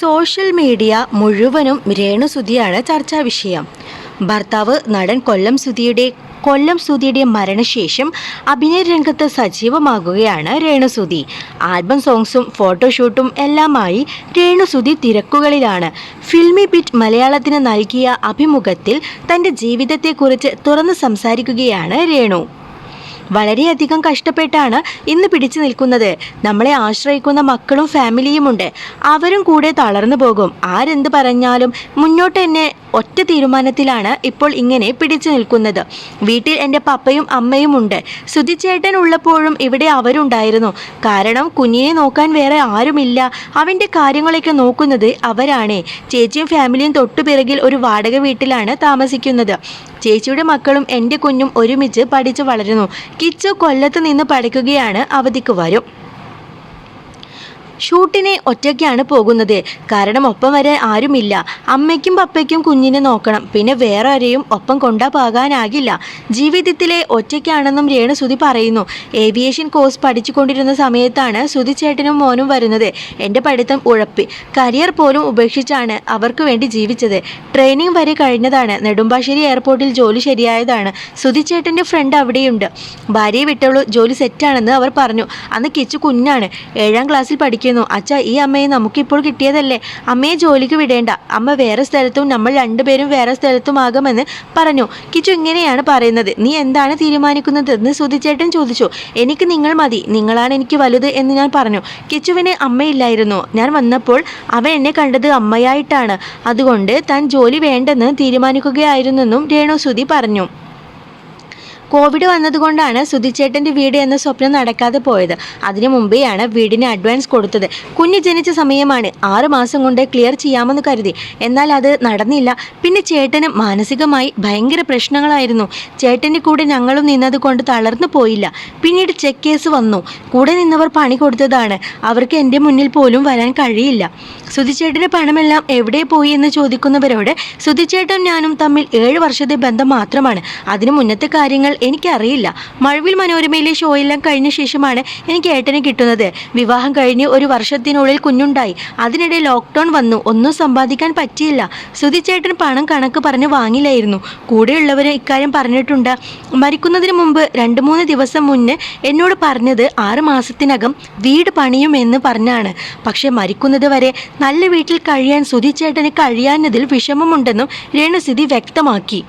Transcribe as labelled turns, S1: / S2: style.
S1: Social media മുഴുവനും രേണുസുതിയാണ് ചർച്ചാ വിഷയം. ഭർത്താവ് നടൻ കൊല്ലം സുധിയുടെ കൊല്ലം സുധിയുടെ മരണശേഷം അഭിനയ രംഗത്ത് സജീവമാകുകയാണ് രേണുസുതി ആൽബം സോങ്സും ഫോട്ടോഷൂട്ടും എല്ലാമായി രേണുസുതി തിരക്കുകളിലാണ്. ഫിൽമി ബിറ്റ് മലയാളത്തിന് നൽകിയ അഭിമുഖത്തിൽ തന്റെ ജീവിതത്തെക്കുറിച്ച് തുറന്ന് സംസാരിക്കുകയാണ് രേണു. വളരെയധികം കഷ്ടപ്പെട്ടാണ് ഇന്ന് പിടിച്ചു നിൽക്കുന്നത്. നമ്മളെ ആശ്രയിക്കുന്ന മക്കളും ഫാമിലിയുമുണ്ട്. അവരും കൂടെ തളർന്നു പോകും. ആരെന്ത് പറഞ്ഞാലും മുന്നോട്ട് എന്നെ ഒറ്റ തീരുമാനത്തിലാണ് ഇപ്പോൾ ഇങ്ങനെ പിടിച്ചു നിൽക്കുന്നത്. വീട്ടിൽ എന്റെ പപ്പയും അമ്മയും ഉണ്ട്. സുധിച്ചേട്ടൻ ഉള്ളപ്പോഴും ഇവിടെ അവരുണ്ടായിരുന്നു. കാരണം കുഞ്ഞിനെ നോക്കാൻ വേറെ ആരുമില്ല. അവന്റെ കാര്യങ്ങളൊക്കെ നോക്കുന്നത് അവരാണേ. ചേച്ചിയും ഫാമിലിയും തൊട്ടുപിറകിൽ ഒരു വാടക വീട്ടിലാണ് താമസിക്കുന്നത്. ചേച്ചിയുടെ മക്കളും എന്റെ കുഞ്ഞും ഒരുമിച്ച് പഠിച്ചു വളരുന്നു. കിച്ചു കൊല്ലത്ത് നിന്ന് പഠിക്കുകയാണ് അവധിക്ക് വരും. ഷൂട്ടിന് ഒറ്റയ്ക്കാണ് പോകുന്നത്. കാരണം ഒപ്പം വരെ ആരുമില്ല. അമ്മയ്ക്കും പപ്പയ്ക്കും കുഞ്ഞിനെ നോക്കണം. പിന്നെ വേറെ ആരെയും ഒപ്പം കൊണ്ടുപോകാനാകില്ല ജീവിതത്തിലെ ഒറ്റയ്ക്കാണെന്നും രേണു സുധി പറയുന്നു. ഏവിയേഷൻ കോഴ്സ് പഠിച്ചുകൊണ്ടിരുന്ന സമയത്താണ് സുതി ചേട്ടനും മോനും വരുന്നത്. എന്റെ പഠിത്തം ഉഴപ്പി. കരിയർ പോലും ഉപേക്ഷിച്ചാണ് അവർക്ക് വേണ്ടി ജീവിച്ചത്. ട്രെയിനിങ് വരെ കഴിഞ്ഞതാണ്. നെടുമ്പാശ്ശേരി എയർപോർട്ടിൽ ജോലി ശരിയായതാണ്. സുതി ചേട്ടന്റെ ഫ്രണ്ട് അവിടെയുണ്ട്. ഭാര്യയെ വിട്ടുള്ളൂ ജോലി സെറ്റാണെന്ന് അവർ പറഞ്ഞു. അന്ന് കിച്ചു കുഞ്ഞാണ്. ഏഴാം ക്ലാസ്സിൽ പഠിക്കുന്നു. അച്ഛ ഈ അമ്മയെ നമുക്കിപ്പോൾ കിട്ടിയതല്ലേ? അമ്മയെ ജോലിക്ക് വിടേണ്ട. അമ്മ വേറെ സ്ഥലത്തും നമ്മൾ രണ്ടുപേരും വേറെ സ്ഥലത്തുമാകുമെന്ന് പറഞ്ഞു. കിച്ചു ഇങ്ങനെയാണ് പറയുന്നത്. നീ എന്താണ് തീരുമാനിക്കുന്നത്? എന്ന് സുധിച്ചേട്ടൻ ചോദിച്ചു. എനിക്ക് നിങ്ങൾ മതി. നിങ്ങളാണ് എനിക്ക് വലുത് എന്ന് ഞാൻ പറഞ്ഞു. കിച്ചുവിന് അമ്മയില്ലായിരുന്നു. ഞാൻ വന്നപ്പോൾ അവൻ എന്നെ കണ്ടത് അമ്മയായിട്ടാണ്. അതുകൊണ്ട് താൻ ജോലി വേണ്ടെന്ന് തീരുമാനിക്കുകയായിരുന്നെന്നും രേണു സുധി പറഞ്ഞു. കോവിഡ് വന്നതുകൊണ്ടാണ് സുധിച്ചേട്ടന്റെ വീട് എന്ന സ്വപ്നം നടക്കാതെ പോയത്. അതിനു മുമ്പേയാണ് വീടിന് അഡ്വാൻസ് കൊടുത്തത്. കുഞ്ഞ് ജനിച്ച സമയമാണ് ആറ് മാസം കൊണ്ട് ക്ലിയർ ചെയ്യാമെന്ന് കരുതി. എന്നാൽ അത് നടന്നില്ല. പിന്നെ ചേട്ടന് മാനസികമായി ഭയങ്കര പ്രശ്നങ്ങളായിരുന്നു. ചേട്ടന്റെ കൂടെ ഞങ്ങളും നിന്നത് കൊണ്ട് തളർന്നു പോയില്ല. പിന്നീട് ചെക്ക് കേസ് വന്നു. കൂടെ നിന്നവർ പണി കൊടുത്തതാണ്. അവർക്ക് എന്റെ മുന്നിൽ പോലും വരാൻ കഴിയില്ല. സുധിച്ചേട്ടന്റെ പണമെല്ലാം എവിടെ പോയി എന്ന് ചോദിക്കുന്നവരോട് സുധിച്ചേട്ടൻ ഞാനും തമ്മിൽ ഏഴ് വർഷത്തെ ബന്ധം മാത്രമാണ്. അതിനു മുന്നത്തെ കാര്യങ്ങൾ എനിക്കറിയില്ല. മഴവിൽ മനോരമയിലെ ഷോ എല്ലാം കഴിഞ്ഞ ശേഷമാണ് എനിക്ക് ഏട്ടനെ കിട്ടുന്നത്. വിവാഹം കഴിഞ്ഞ് ഒരു വർഷത്തിനുള്ളിൽ കുഞ്ഞുണ്ടായി. അതിനിടെ ലോക്ക്ഡൗൺ വന്നു. ഒന്നും സമ്പാദിക്കാൻ പറ്റിയില്ല. സുധിച്ചേട്ടൻ പണം കണക്ക് പറഞ്ഞ് വാങ്ങില്ലായിരുന്നു. കൂടെയുള്ളവർ ഇക്കാര്യം പറഞ്ഞിട്ടുണ്ട്. മരിക്കുന്നതിന് മുമ്പ് രണ്ട് മൂന്ന് ദിവസം മുന്നേ എന്നോട് പറഞ്ഞത് ആറ് മാസത്തിനകം വീട് പണിയുമെന്ന് പറഞ്ഞാണ്. പക്ഷെ മരിക്കുന്നത് വരെ നല്ല വീട്ടിൽ കഴിയാൻ സുധിച്ചേട്ടന് കഴിയാഞ്ഞതിൽ വിഷമമുണ്ടെന്നും രേണുസ്ഥിതി വ്യക്തമാക്കി.